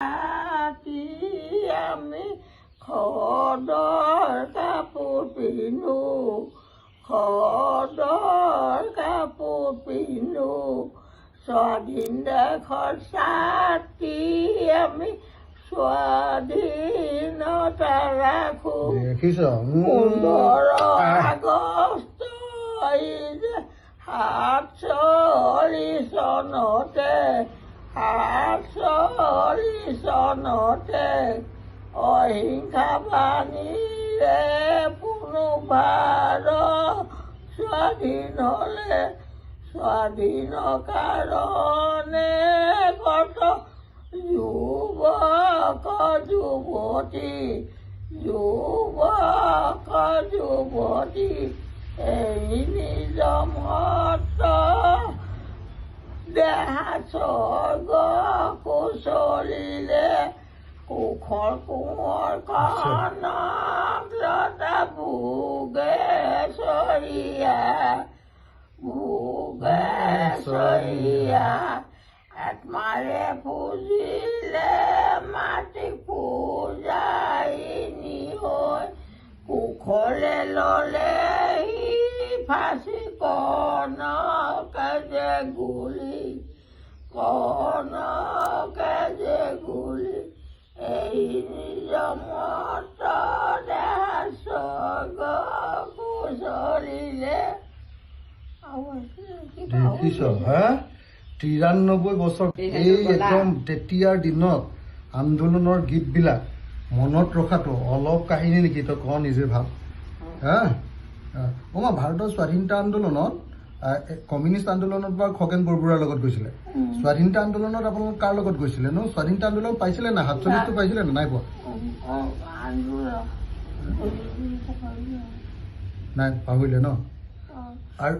ৰাতি আমি খদৰ কাপোৰ পিন্ধো খদৰ কাপোৰ পিন্ধো স্বাধীন দেশৰ ছাতি আমি স্বাধীনতা ৰাখোঁ পোন্ধৰ আগষ্ট সাতচল্লিছ চনতে সাতচল্লিছ চনতে অহিংসা বাণীৰে কোনো স্বাধীন হ'লে, স্বাধীন কাৰণে কত যুৱক যুৱতী যুৱক যুৱতী, এই নিজ দেহা স্বৰ্গ কুচলিলে কুশল কোঁৱৰ কনকলতা ভোগেশ্বৰীয়া ভোগেশ্বৰীয়া আত্মাৰে পুজিলে মাটি পূজাইনী হৈ কুশলে ল'লে সি ফাঁচি কনকে যে গুলি কনকে যে গুলি এই নিজ মত দেহা স্বৰ্গ কুচলিলে আৰু আছে কিবা দেখিছ হা তিৰান্নব্বৈ বছৰ এই একদম তেতিয়াৰ দিনত আন্দোলনৰ গীতবিলাক মনত ৰখাটো অলপ কাহিনী নেকি তই কওঁ নিজে ভাব হা অমা ভাৰতৰ স্বাধীনতা আন্দোলনত কমিউনিষ্ট আন্দোলনত বা খগেন বৰবৰুৱাৰ লগত গৈছিলে। স্বাধীনতা আন্দোলনত আপোনালোক কাৰ লগত গৈছিলে ন? স্বাধীনতা আন্দোলন পাইছিলে না? সাতচল্লিছটো পাইছিলে না? নাই পোৱা? নাই পাহৰিলে ন? আৰু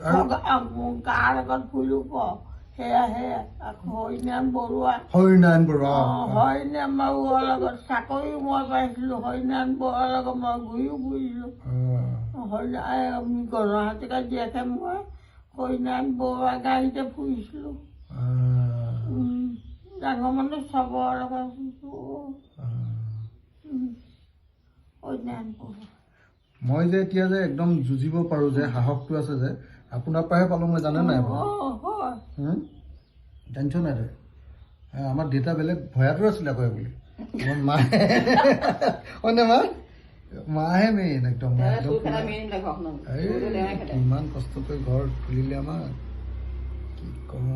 হৰিনাম বৰুৱা। হৰিনাৰায়ণ বৰুৱা। হৰিনাম বৰুৱাৰ লগত চাকৰি মই পাইছিলো হৰিনাম বৰুৱাৰ লগত মই ঘূৰিও ফুৰিছিলো। হৰিনাম গণহাতিকা জীয়াকে মই হৰিনাম বৰুৱা গাড়ীতে ফুৰিছিলো আহ, উম, ডাঙৰ মানুহ ফুৰিছো আহ। উম, মই যে এতিয়া যে একদম যুঁজিব পাৰো যে সাহসটো আছে যে আপোনাৰ পৰাহে পালো মই জানে নাই? জানিছ নাই তই? আমাৰ দেউতা বেলেগ ভয়াতুৰ আছিলে আকৌ বুলি। মোৰ মায়ে হয়নে মা? মাহে মেইন একদম একদম পুৰা- এই, কিমান কষ্ট কৰি ঘৰ খুলিলে আমাৰ কি কম।